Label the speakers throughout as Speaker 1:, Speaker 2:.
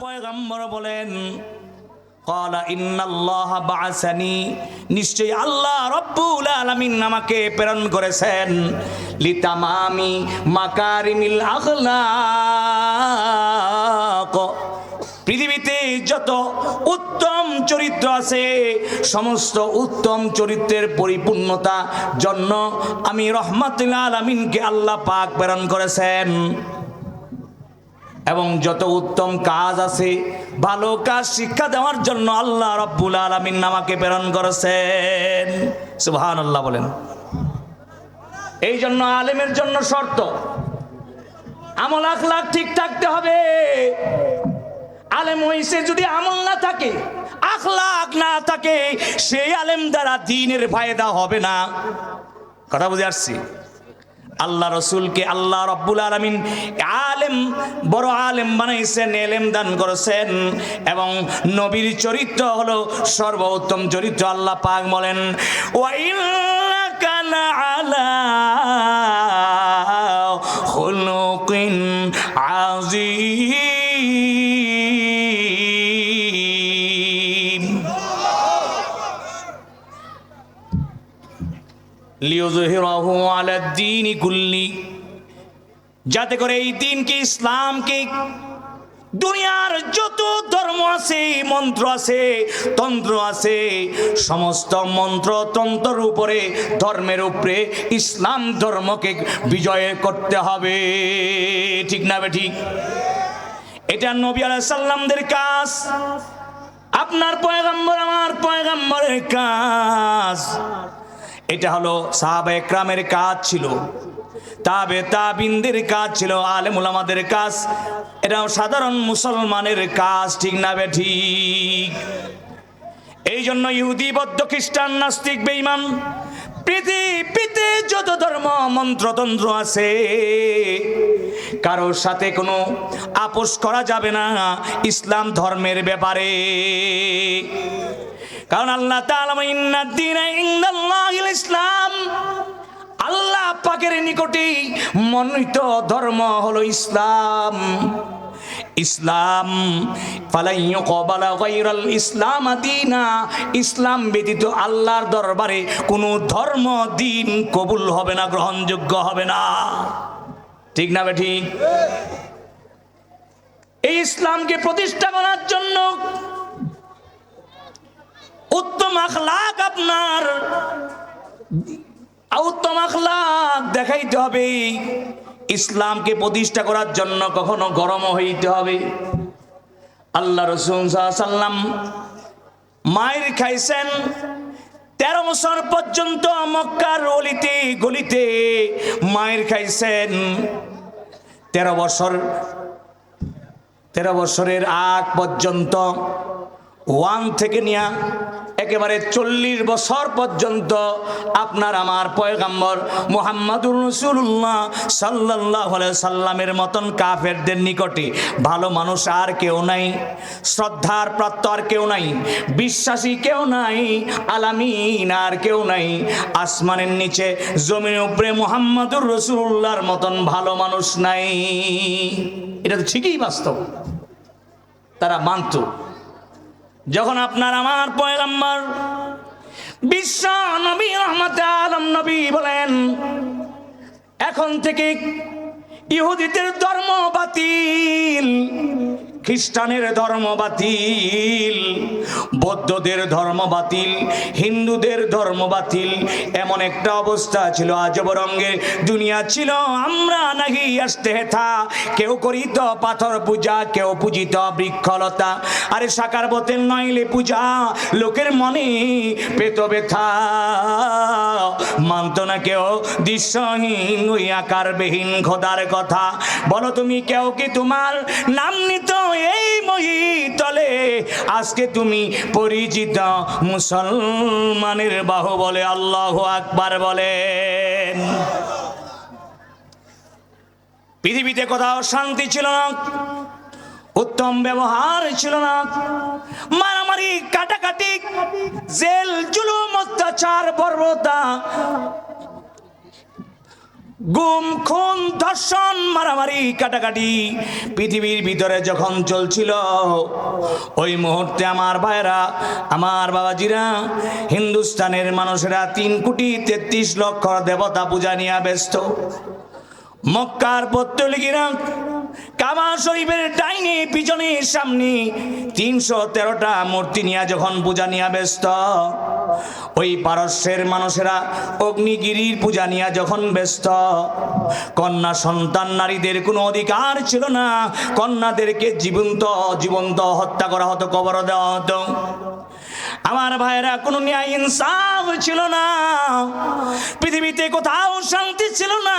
Speaker 1: পয়গাম্বর বলেন, কলা ইন্নাল্লাহ বাসানি নিশ্চয়ই আল্লাহ রব্বুল আলামিন আমাকে প্রেরণ করেছেন। লিতামামি মাকারিমিল আখলাক। পৃথিবীতে যত উত্তম চরিত্র আছে, সমস্ত উত্তম চরিত্রের পরিপূর্ণতা, জন্য আমি রহমাতুল আলামিনকে আল্লাহ পাক প্রেরণ করেছেন। এবং যত উত্তম কাজ আছে, ভালো কাজ শিক্ষা দেওয়ার জন্য আল্লাহ রব্বুল আলমিন আমাকে প্রেরণ করেছেন। সুবহান আল্লাহ বলেন। এই জন্য আলেমের জন্য শর্ত, আমল আখলাখ ঠিক থাকতে হবে। আলেম হইছে যদি আমল না থাকে, আখলাখ না থাকে, সেই আলেম দ্বারা দিনের ফায়দা হবে না। কথা বুঝে আসছি? আল্লাহ রসুলকে আল্লাহ রব্বুল আলমিন আলেম, বড় আলেম বানাইছেন, এলেম দান করেছেন এবং নবীর চরিত্র হলো সর্বোত্তম চরিত্র, আল্লাহ পাক বলেন ওয়াইন্নাকা লাআলা খুলুকিন যাতে করে এই দিনকে ইসলামকে দুনিয়ার যত ধর্ম আছে, মন্ত্র আছে, তন্ত্র আছে, সমস্ত মন্ত্র তন্ত্রের উপরে, ধর্মের উপরে ইসলাম ধর্মকে বিজয় করতে হবে। ঠিক না ঠিক এটা নবী আলাইহিস সাল্লামদের কাজ। আপনার পয়গাম্বর আমার পয়গাম্বরের কাজ। এটা হলো সাহাবা একরামের কাজ ছিল। তাবে তাবিনদের কাজ ছিল, আলেমুল আমাদের কাজ। এটাও সাধারণ মুসলমানের কাজ, ঠিক না বে ঠিক? এই জন্য ইহুদি, বৌদ্ধ, খ্রিস্টান, নাস্তিক, বেঈমান পৃথিবীতে যত ধর্ম, মন্ত্রতন্ত্র আছে, কারোর সাথে কোনো আপোষ করা যাবে না ইসলাম ধর্মের ব্যাপারে। কারণ আল্লাহ ইসলাম। আল্লাহ পাকের নিকটে মনোনীত ধর্ম হলো ইসলাম। ইসলাম ইসলাম ইসলাম ব্যতীত আল্লাহর দরবারে কোনো ধর্ম, দিন কবুল হবে না, গ্রহণযোগ্য হবে না। ঠিক না ঠিক? এই ইসলামকে প্রতিষ্ঠা করার জন্য উত্তম আখলাক আপনার। উত্তম আখলাক দেখাইতে হবে। ইসলামকে প্রতিষ্ঠা করার জন্য কখনো গরম হইতে হবে। আল্লাহ রসুল সাল্লাম মায়ের খাইছেন। তেরো বছর পর্যন্ত মক্কার অলিতে, গলিতে মায়ের খাইছেন। তেরো বছর, তেরো বছরের আগ পর্যন্ত ওয়ান থেকে নিয়া একেবারে চল্লিশ বছর পর্যন্ত আপনার আমার পয়গাম্বর মোহাম্মদুর রসুল্লাহ সাল্লাহ সাল্লামের মতন কাফেরদের নিকটে ভালো মানুষ আর কেউ নাই, শ্রদ্ধার প্রাপ্ত আর কেউ নাই, বিশ্বাসী কেউ নাই, আলামিন আর কেউ নাই, আসমানের নিচে জমির উপরে মোহাম্মদুর রসুল্লাহর মতন ভালো মানুষ নাই। এটা তো ঠিকই বাস্তব। তারা মানত। যখন আপনার আমার পয়গাম্বর বিশ্ব নবী রহমত আলম নবী বলেন, এখন থেকে ইহুদিদের ধর্ম বাতিল। খ্রিস্টানের ধর্ম বাতিল, বৌদ্ধদের ধর্ম বাতিল, হিন্দুদের ধর্ম বাতিল। এমন একটা অবস্থা ছিল, আজব রঙ্গের দুনিয়া ছিল, আমরা নাকি আসতে হেথা। কেউ করিত পাথর পূজা, কেউ পূজিত বৃক্ষলতা। আরে সাকার বতেন নইলে পূজা, লোকের মনে পেত ব্যথা। মানত না কেউ, দৃশ্যহীন ওই আকারবিহীন খোদার কথা। বলো তুমি কেউ কি তোমার নাম নিত? এই মহি তলে, আজকে তুমি পরিচিত মুসলমানের বাহু বলে আল্লাহ আকবার বলেন। পৃথিবীতে কোথাও শান্তি ছিল না, উত্তম ব্যবহার ছিল না, মারামারি, কাটাকাটি, জেল, জুলুম, অত্যাচার, বর্বরতা গুম, খুন, ধর্ষণ, মারামারি, কাটাকাটি পৃথিবীর ভিতরে যখন চলছিল, ওই মুহূর্তে আমার ভাইরা আমার বাবাজিরা, হিন্দুস্তানের মানুষেরা তিন কোটি তেত্রিশ লক্ষ দেবতা পূজা নিয়ে ব্যস্ত। মক্কার পত্তলিগিরা কাবা শরীফের ডাইনে পিছনে সামনে তিনশো তেরোটা মূর্তি নিয়ে যখন পূজা নিয়ে ব্যস্ত, ওই পারস্যের মানুষেরা অগ্নিগিরির পূজা নিয়ে যখন ব্যস্ত, কন্যা সন্তান নারীদের কোনো অধিকার ছিল না। কন্যাদেরকে জীবন্ত জীবন্ত হত্যা করা হতো, কবর দেওয়া হতো। আমার ভাইয়েরা, কোনো ন্যায় ইনসাফ ছিল না। পৃথিবীতে কোথাও শান্তি ছিল না।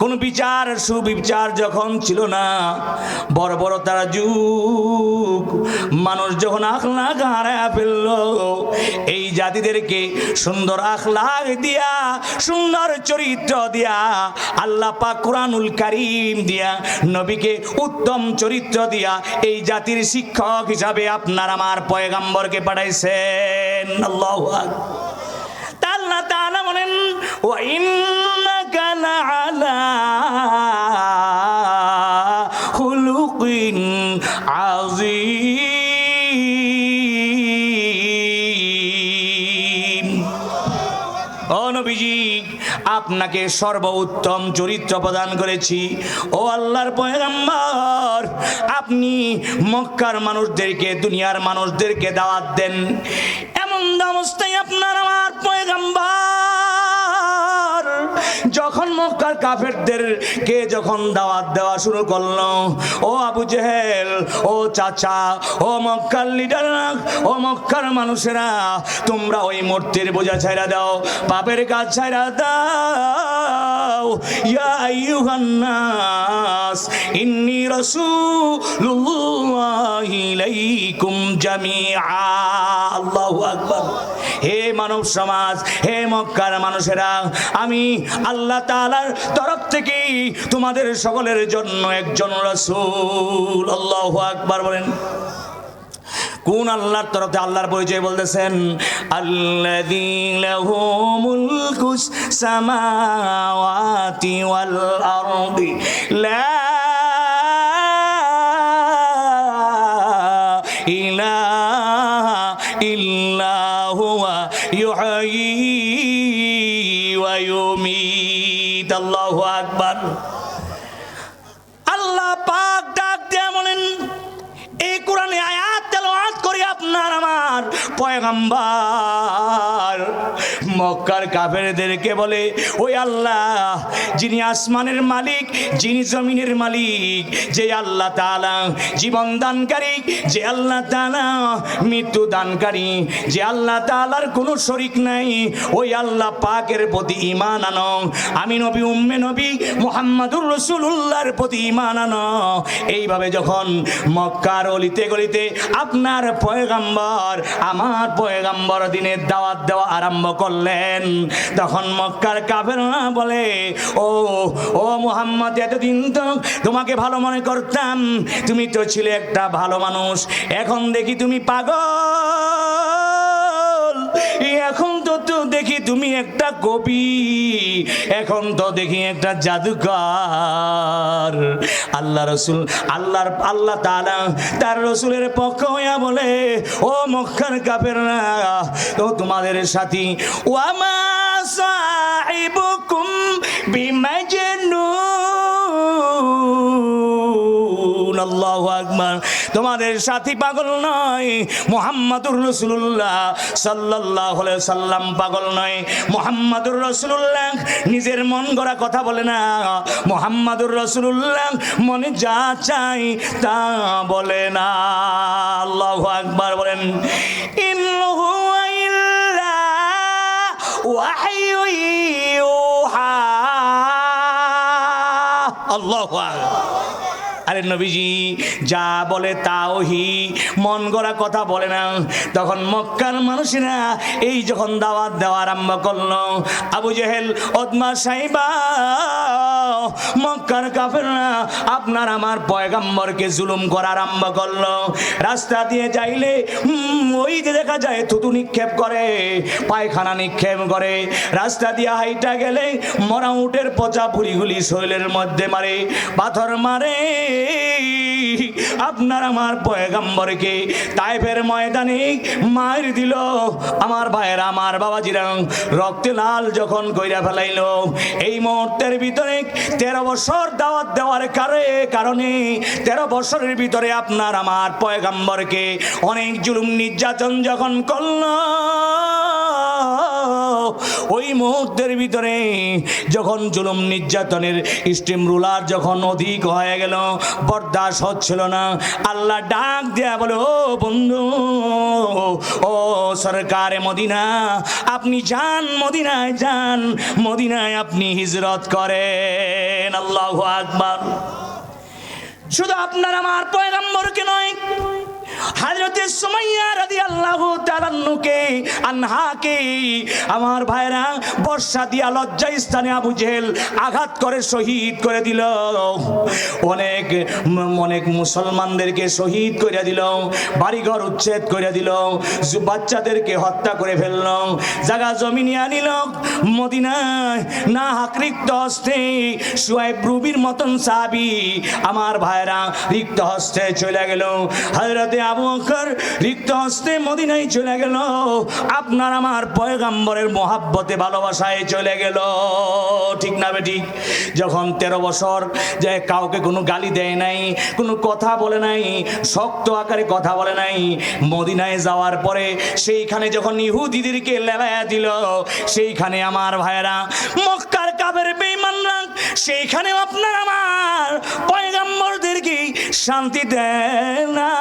Speaker 1: কোন বিচার, সুবিচার যখন ছিল না বড় বড় তারা যুগ, মানুষ যখন আখলাখ হারায় ফেলল, এই জাতিদেরকে সুন্দর আখলাখ দিয়া, সুন্দর চরিত্র দিয়া, আল্লাহ পাক কোরআনুল কারিম দিয়া, নবীকে উত্তম চরিত্র দিয়া, এই জাতির শিক্ষক হিসাবে আপনার আমার পয়গাম্বরকে পাঠাইছেন। আল্লাহ আল্লাহ তাআলা বলেন ওয়া ইন্নাকা লাআলা আপনাকে সর্বোত্তম চরিত্র প্রদান করেছি। ও আল্লাহর পয়গাম্বর, আপনি মক্কার মানুষদেরকে, দুনিয়ার মানুষদেরকে দাওয়াত দেন। এমন অবস্থায় আপনার আমার পয়গাম্বর যখন মক্কার কাফেরদের কে যখন দাওয়াত দেওয়া শুরু করল, ও আবু জেহেল, ও চাচা, ও মক্কার লিডার ও মক্কার মানুষেরা, তোমরা ওই মূর্তির বোঝা ছাইরা দাও, পাপের কাজ ছাইরা দাও। ইয়া আইয়ুহান নাস ইন্নী রাসূলুল্লাহি ইলাইকুম জামিআ। আল্লাহু আকবার। হে মানব সমাজ, হে মক্কার মানুষেরা, আমি আল্লাহ তালার তরফ থেকে তোমাদের সকলের জন্য একজন রাসূল। আল্লাহু আকবার বলেন। কোন আল্লাহর তরফে আল্লাহর পরিচয় বলতেছেন? আল্লাযী ওয়া ইউমীত আল্লাহু আকবার আল্লাহ পাক ডাক দেয়া বলেন, এই কোরআনে আয়াত তেলাওয়াত করি আপনার আমার পয়গাম্বার। মক্কার কাফেরদেরকে বলে, ওই আল্লাহ, যিনি আসমানের মালিক, যিনি জমিনের মালিক, যে আল্লাহ তাআলা জীবন দানকারী, যে আল্লাহ তাআলা মৃত্যু দানকারী, যে আল্লাহ তালার কোনো শরিক নাই, ওই আল্লাহ পাকের প্রতি ইমান আনো, আমি নবী, উম্মে নবী মুহাম্মাদুর রাসূলুল্লাহর প্রতি ইমান আনো। এইভাবে যখন মক্কার অলিতে গলিতে আপনার পয়গাম্বর, আমার পয়গাম্বর দিনের দাওয়াত দেওয়া আরম্ভ করলেন তখন মক্কার কাফেররা বলে, ও ও মুহাম্মদ, এতদিন তো তোমাকে ভালো মনে করতাম। তুমি তো ছিলে একটা ভালো মানুষ। এখন দেখি তুমি পাগল। এখন তুমি একটা কবি, এখন তো দেখি একটা জাদুকর। আল্লাহ রসুল, আল্লাহর, আল্লাহ তালা তার রসুলের পক্ষ হইয়া বলে, ও মক্কার না তো তোমাদের সাথী, ওয়ামা সাহিবুকুম বিমাজনুন। আল্লাহু আকবার। তোমাদের সাথী পাগল নয়, মোহাম্মদুর রসুল্লাহ সাল্লাহ সাল্লাম পাগল নয়। মোহাম্মদুর রসুল্লাহ নিজের মন গড়া কথা বলে না। মোহাম্মদুর রসুল্লাহ মনে যা চাই তা বলে না। আল্লাহ আকবার বলেন আল্লাহু আকবার। আরে নবীজি, যা বলে তাওহি, মন গড়া কথা বলে না। তখন মক্কার মানুষেরা এই যখন দাওয়াত দেওয়া আরম্ভ করল, আবু জেহেল, ওদমা সাইবা মক্কার কাফেররা আপনার আমার পয়গাম্বরকে জুলুম করা আরম্ভ করল। রাস্তা দিয়ে যাইলে ওই যে দেখা যায়, থুতু নিক্ষেপ করে, পায়খানা নিক্ষেপ করে। রাস্তা দিয়ে হাইটা গেলে, মরা উটের পচা পুরিগুলি শৈলের মধ্যে মারে, পাথর মারে। আপনার আমার পয়গাম্বরকে তাইফের ময়দানে মায়ের দিল। আমার ভাইয়ের, আমার বাবাজিরা, রক্তে লাল যখন কইরা ফেলাইল। এই মুহূর্তের ভিতরে তেরো বছর দাওয়াত দেওয়ার কারে কারণে তেরো বছরের ভিতরে আপনার আমার পয়গাম্বরকে অনেক জুলুম, নির্যাতন যখন করল ওই মুহূর্তের ভিতরে যখন জুলুম নির্যাতনের স্টিম রুলার যখন অধিক হয়ে গেল বরদাস হচ্ছিল না। আল্লাহ ডাক দেয়া বলো বন্ধু, ও সরকারে মদিনা, আপনি যান, মদিনায় যান, মদিনায় আপনি হিজরত করেন। আল্লাহ আকবার। শুধু আপনার, আমার পয়গাম্বরকে নয় হাজরতে সুমাইয়া রাদিয়াল্লাহু তাআলাকে আনহাকে আমার ভাইরা বর্ষা দিয়া লজ্জা স্থানে আবু জেহেল আঘাত করে, শহীদ করে দিল। অনেক অনেক মুসলমানদেরকে শহীদ করে দিল, বাড়িঘর উচ্ছেদ করে দিল বাচ্চাদেরকে হত্যা করে ফেলল জায়গা জমিনে আনিল, মদিনায় না হাকরিক্ত হস্তে সুয়াইব রুবির মতন সাবি আমার ভাইরা রিক্ত হস্তে চলে গেল। হজরতে আবু রিক্ত হস্তে মদিনায় চলে গেল। আপনার আমার পয়গাম্বরের মহাব্বতে, ভালোবাসায় চলে গেল। ঠিক না বেটি? যখন তেরো বছর যে কাউকে কোনো গালি দেয় নাই, কোনো কথা বলে নাই, শক্ত আকারে কথা বলে নাই, মদিনায় যাওয়ার পরে সেইখানে যখন ইহুদিদেরকে লেলায়া দিল, সেইখানে আমার ভাইয়েরা মক্কার কাবের বেঈমানরা সেইখানে আপনার আমার পয়গাম্বরদেরকে শান্তি দেয় না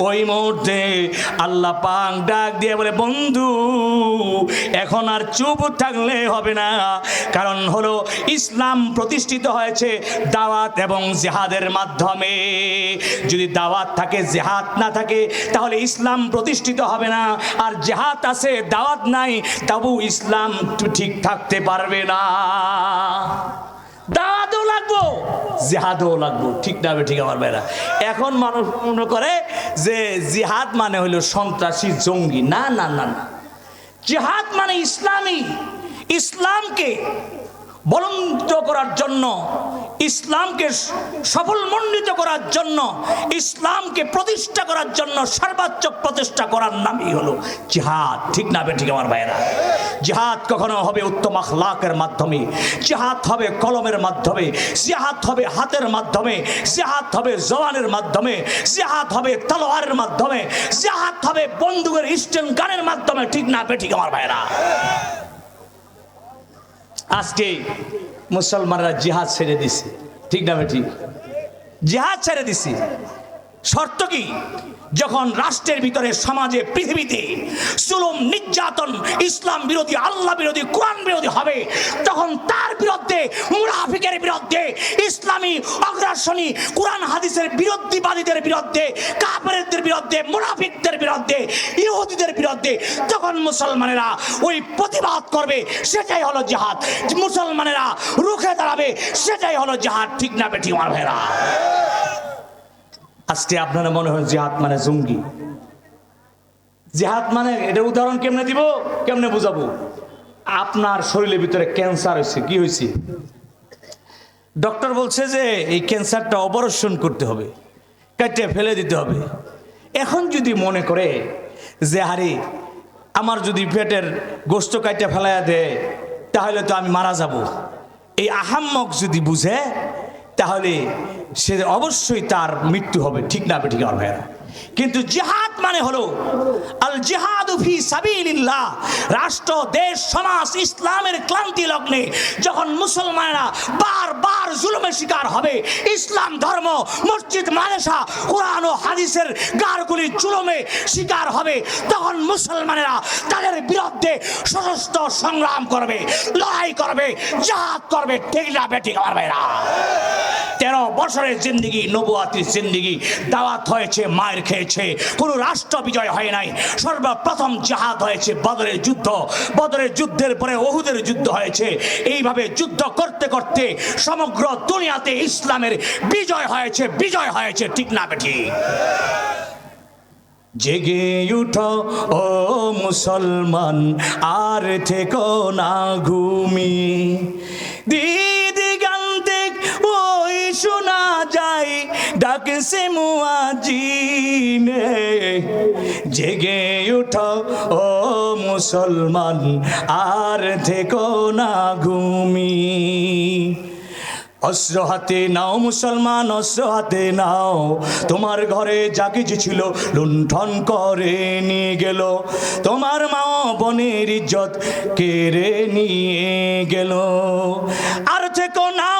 Speaker 1: ওই মুহূর্তে আল্লাহ পাক ডাক দিয়ে বলে, বন্ধু, এখন আর চুপ থাকলে হবে না। কারণ হলো ইসলাম প্রতিষ্ঠিত হয়েছে দাওয়াত এবং জেহাদের মাধ্যমে। যদি দাওয়াত থাকে, জেহাদ না থাকে, তাহলে ইসলাম প্রতিষ্ঠিত হবে না। আর জেহাদ আছে, দাওয়াত নাই, তবু ইসলাম ঠিক থাকতে পারবে না। দাওয়াতও লাগবো? জিহাদও লাগবো। ঠিক না ঠিক আমার ভাইরা। এখন মানুষ মনে করে যে জিহাদ মানে হলো সন্ত্রাসী জঙ্গি। না না না না। জিহাদ মানে ইসলামী। ইসলামকে বলন্ত করার জন্য, ইসলামকে সফল সফলমণ্ডিত করার জন্য, ইসলামকে প্রতিষ্ঠা করার জন্য সর্বোচ্চ প্রতিষ্ঠা করার নামই হলো জিহাদ। ঠিক না ঠিক আমার ভাইয়েরা? জিহাদ কখনো হবে উত্তম আখলাকের মাধ্যমে, জিহাদ হবে কলমের মাধ্যমে, জিহাদ হবে হাতের মাধ্যমে, জিহাদ হবে জওয়ানের মাধ্যমে, জিহাদ হবে তলোয়ারের মাধ্যমে, জিহাদ হবে বন্দুকের স্টেন গানের মাধ্যমে। ঠিক না ঠিক আমার ভাইয়েরা? আজকে মুসলমানরা জিহাদ ছেড়ে দিছে। ঠিক না ঠিক জিহাদ ছেড়ে দিছে। শর্ত কি? যখন রাষ্ট্রের ভিতরে, সমাজে, পৃথিবীতে জুলুম, নির্যাতন, ইসলাম বিরোধী, আল্লাহ বিরোধী, কোরআন বিরোধী হবে, তখন তার বিরুদ্ধে মুরাফিকের বিরুদ্ধে, ইসলামী অগ্রাসনী কোরআন হাদিসের বিরোধীবাদীদের বিরুদ্ধে কাপেরদের বিরুদ্ধে মুরাফিকদের বিরুদ্ধে, ইহুদিদের বিরুদ্ধে, তখন মুসলমানেরা ওই প্রতিবাদ করবে, সেটাই হলো জিহাদ। মুসলমানেরা রুখে দাঁড়াবে, সেটাই হলো জিহাদ। ঠিক না বেঠি আমার ভাইরা আজকে আপনারা মনে হয় জিহাদ মানে জঙ্গি জিহাদ মানে এটা উদাহরণ কেমনে দিব? কেমনে বুঝাবো? আপনার শরীরের ভিতরে ক্যান্সার হয়েছে, কি হয়েছে? ডক্টর বলছে যে এই ক্যান্সারটা অপারেশন করতে হবে, কেটে ফেলে দিতে হবে। এখন যদি মনে করে যে হারে আমার যদি পেটের গোস্ত কাটে ফেলাইয়া দেয়, তাহলে তো আমি মারা যাব। এই আহাম্মক যদি বুঝে তাহলে সে অবশ্যই তার মৃত্যু হবে। ঠিক না বেঠিক আর ভাইয়েরা? কিন্তু জিহাদ মানে হলো আল জিহাদ ফি সাবিলিল্লাহ, রাষ্ট্র, দেশ, সমাজ, ইসলামের ক্লান্তি লগ্নে যখন মুসলমানরা বারবার জুলুমের শিকার হবে, ইসলাম ধর্ম, মসজিদ, মাদ্রাসা, কোরআন ও হাদিসের গারগুলি জুলুমে শিকার হবে, তখন মুসলমানেরা তাদের বিরুদ্ধে সশস্ত্র সংগ্রাম করবে, লড়াই করবে, জাহাদ করবে। ঠিক না বেঠিক আমার ভাইরা? তেরো বছরের জিন্দিগি, নবুয়াতির জিন্দিগি। দাওয়াত হয়েছে মায়ের খেয়েছে। কোনো রাষ্ট্র বিজয় হয় নাই। সর্বপ্রথম জাহাদ হয়েছে, বদরের যুদ্ধ। বদরের যুদ্ধের পরে ওহুদের যুদ্ধ হয়েছে। এইভাবে যুদ্ধ করতে করতে সমগ্র দুনিয়াতে ইসলামের বিজয় হয়েছে বিজয় হয়েছে। ঠিক না বেঠি? জেগে উঠো, ও মুসলমান, আর থেকো না ঘুমি। দিদি ডাকছে মুয়াজিনে জেগে উঠো, ও মুসলমান, আর থেকো না ঘুমি। অস্ত্র হাতে নাও মুসলমান, অস্ত্র হাতে নাও। তোমার ঘরে যা কিছু ছিল লুণ্ঠন করে নিয়ে গেল। তোমার মা বোনের ইজ্জত কেড়ে নিয়ে গেল। আর থেকো না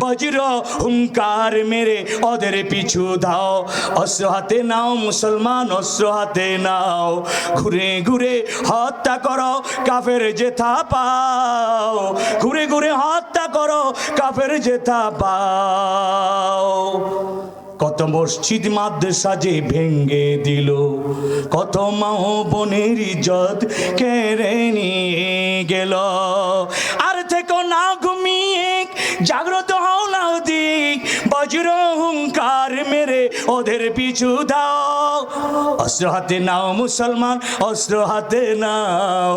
Speaker 1: বজ্র হুঙ্কার মেরে ওদের পিছু দাও। অস্ত্র হাতে নাও, মুসলমান, অস্ত্র হাতে নাও। ঘুরে ঘুরে হত্যা করো, কাফের জেথা পাও। ঘুরে ঘুরে হত্যা করো, কাফের জেথা পাও। কত মসজিদ, মাদ্রাসা যে ভেঙ্গে দিল। কত মা ও বোনের ইজ্জত কেড়ে নিয়ে গেল। আর থেকে না ঘুমিয়ে, জাগ্রত ওদের পিছু দাও। অস্ত্র হাতে নাও মুসলমান, অস্ত্র হাতে নাও।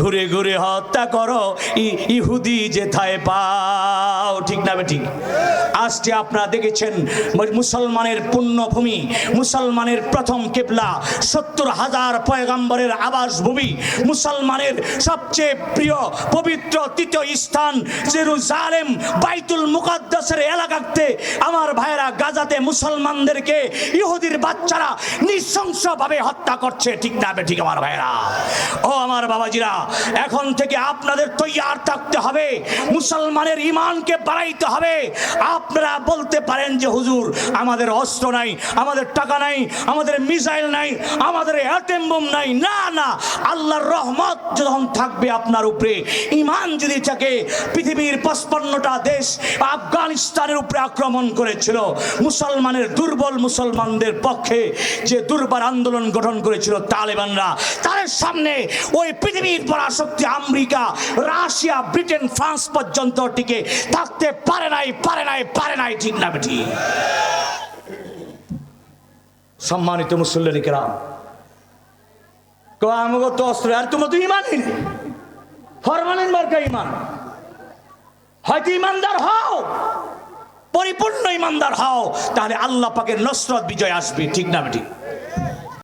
Speaker 1: ঘুরে ঘুরে হত্যা করো ইহুদি যেথায় পাও। ঠিক না ঠিক আজকে আপনারা দেখেছেন মুসলমানের পুণ্যভূমি, মুসলমানের প্রথম কেবলা, সত্তর হাজার পয়গাম্বরের আবাসভূমি, মুসলমানের সবচেয়ে প্রিয়, পবিত্র তৃতীয় স্থান জেরুজালেম, বাইতুল মুকাদ্দাসের এলাকাতে। আমার ভাইরা গাজাতে মুসলমানদেরকে ইহুদির বাচ্চারা নৃশংসভাবে হত্যা করছে। ঠিক না ঠিক আমার ভাইরা ও আমার বাবাজিরা, এখন থেকে আপনাদের তৈয়ার থাকতে হবে। মুসলমানের ইমানকে বাড়াইতে হবে। আপনারা বলতে পারেন যে, হুজুর, আমাদের অস্ত্র নাই, আমাদের টাকা নাই, আমাদের মিসাইল নাই, আমাদের অ্যাটেম বোম নাই। না না, আল্লাহর রহমত যখন থাকবে আপনার উপরে ইমান যদি থাকে, পৃথিবীর পঁচপান্নটা দেশ আফগানিস্তানের উপরে আক্রমণ করেছিল। মুসলমানের দুর্বল মুসলমানদের পক্ষে যে দুর্বার আন্দোলন গঠন করেছিল তালেবানরা, তাদের সামনে ওই পৃথিবীর পরাশক্তি আমেরিকা, রাশিয়া, ব্রিটেন, ফ্রান্স পর্যন্ত টিকে থাকতে পারে নাই পারে নাই পারে নাই, ঠিক না বেঠি সম্মানিত মুসল্লি কেরাম আমাকে অস্ত্র, আর তোমার তো ইমানই নেই। ফরমানের মার্কা ইমান। হয়তো ইমানদার হও পরিপূর্ণ ইমানদার হও তাহলে আল্লাহ পাকের নসরত বিজয় আসবে। ঠিক না ঠিক